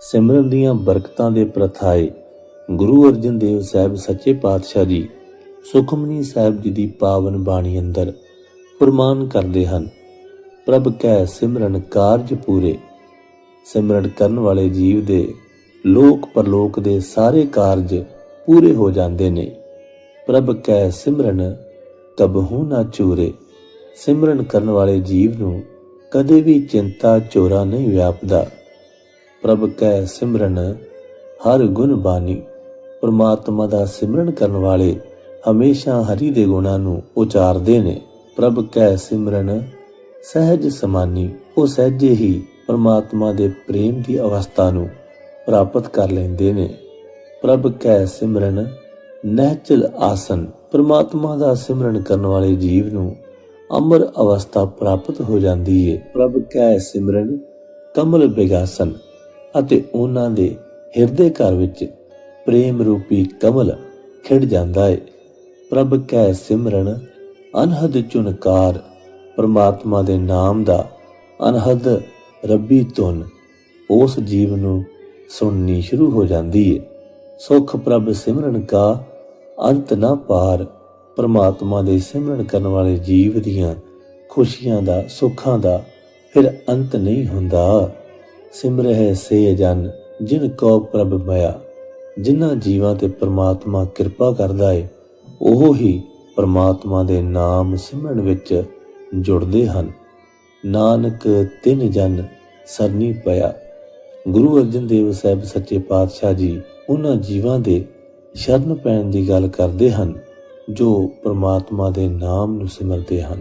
ਸਿਮਰਨ ਦੀਆਂ ਬਰਕਤਾਂ ਦੇ ਪ੍ਰਥਾਏ ਗੁਰੂ ਅਰਜਨ ਦੇਵ ਸਾਹਿਬ ਸੱਚੇ ਪਾਤਸ਼ਾਹ ਜੀ ਸੁਖਮਨੀ ਸਾਹਿਬ ਜੀ ਦੀ ਪਾਵਨ ਬਾਣੀ ਅੰਦਰ ਫਰਮਾਨ ਕਰਦੇ ਹਨ, ਪ੍ਰਭ ਕੈ ਸਿਮਰਨ ਕਾਰਜ ਪੂਰੇ, ਸਿਮਰਨ ਕਰਨ ਵਾਲੇ ਜੀਵ ਦੇ ਲੋਕ ਪਰਲੋਕ ਦੇ ਸਾਰੇ ਕਾਰਜ ਪੂਰੇ ਹੋ ਜਾਂਦੇ ਨੇ। ਪ੍ਰਭ ਕੈ ਸਿਮਰਨ ਕਬਹੂ ਨਾ ਚੂਰੇ, ਸਿਮਰਨ ਕਰਨ ਵਾਲੇ ਜੀਵ ਨੂੰ ਕਦੇ ਵੀ ਚਿੰਤਾ ਚੋਰਾ ਨਹੀਂ ਵਿਆਪਦਾ। ਪ੍ਰਭ ਕੈ ਸਿਮਰਨ, ਹਰ ਗੁਣ ਬਾਣੀ। ਪ੍ਰਮਾਤਮਾ ਦਾ ਸਿਮਰਨ ਕਰਨ ਵਾਲੇ ਹਮੇਸ਼ਾ ਹਰੀ ਦੇ ਗੁਣਾਂ ਨੂੰ ਉਚਾਰਦੇ ਨੇ। ਪ੍ਰਭ ਕੈ ਸਿਮਰਨ, ਸਹਿਜ ਸਮਾਨੀ, ਉਹ ਸਹਿਜੇ ਹੀ ਪ੍ਰਮਾਤਮਾ ਦੇ ਪ੍ਰੇਮ ਦੀ ਅਵਸਥਾ ਨੂੰ ਪ੍ਰਾਪਤ ਕਰ ਲੈਂਦੇ ਨੇ। ਪ੍ਰਭ ਕੈ ਸਿਮਰਨ, ਨਹਿਚਲ ਆਸਨ, ਪ੍ਰਮਾਤਮਾ ਦਾ ਸਿਮਰਨ ਕਰਨ ਵਾਲੇ ਜੀਵ ਨੂੰ ਅਮਰ ਅਵਸਥਾ ਪ੍ਰਾਪਤ ਹੋ ਜਾਂਦੀ ਹੈ ਪ੍ਰਭ ਕੈ ਸਿਮਰਨ, ਕਮਲ ਬਿਗਾਸਨ ਅਤੇ ਉਹਨਾਂ ਦੇ ਹਿਰਦੇ ਘਰ ਵਿੱਚ ਪ੍ਰੇਮ ਰੂਪੀ ਕਮਲ ਖਿੜ ਜਾਂਦਾ ਹੈ ਪ੍ਰਭ ਕੈ ਸਿਮਰਨ, ਅਨਹਦ ਚੁਨਕਾਰ, ਪਰਮਾਤਮਾ ਦੇ ਨਾਮ ਦਾ ਅਨਹਦ ਰੱਬੀ ਧੁਨ, ਉਸ ਜੀਵ ਨੂੰ ਸੁਣਨੀ ਸ਼ੁਰੂ ਹੋ ਜਾਂਦੀ ਹੈ ਸੁਖ ਪ੍ਰਭ ਸਿਮਰਨ ਕਾ, ਅੰਤ ਨਾ ਪਾਰ, ਪ੍ਰਮਾਤਮਾ ਦੇ ਸਿਮਰਨ ਕਰਨ ਵਾਲੇ ਜੀਵ ਦੀਆਂ ਖੁਸ਼ੀਆਂ ਦਾ, ਸੁੱਖਾਂ ਦਾ ਫਿਰ ਅੰਤ ਨਹੀਂ ਹੁੰਦਾ। ਸਿਮਰਹਿ ਸੇ ਜਨ, ਜਿਨ ਕੋ ਪ੍ਰਭ ਮਇਆ। ਜਿਨ੍ਹਾਂ ਜੀਵਾਂ ਤੇ ਪ੍ਰਮਾਤਮਾ ਕਿਰਪਾ ਕਰਦਾ ਏ, ਉਹ ਹੀ ਪ੍ਰਮਾਤਮਾ ਦੇ ਨਾਮ ਸਿਮਰਨ ਵਿੱਚ ਜੁੜਦੇ ਹਨ। ਨਾਨਕ ਤਿੰਨ ਜਨ ਸਰਨੀ ਪਿਆ। ਗੁਰੂ ਅਰਜਨ ਦੇਵ ਸਾਹਿਬ ਸੱਚੇ ਪਾਤਸ਼ਾਹ ਜੀ ਉਹਨਾਂ ਜੀਵਾਂ ਦੇ ਸ਼ਰਨ ਪੈਣ ਦੀ ਗੱਲ ਕਰਦੇ ਹਨ, ਜੋ ਪ੍ਰਮਾਤਮਾ ਦੇ ਨਾਮ ਨੂੰ ਸਿਮਰਦੇ ਹਨ।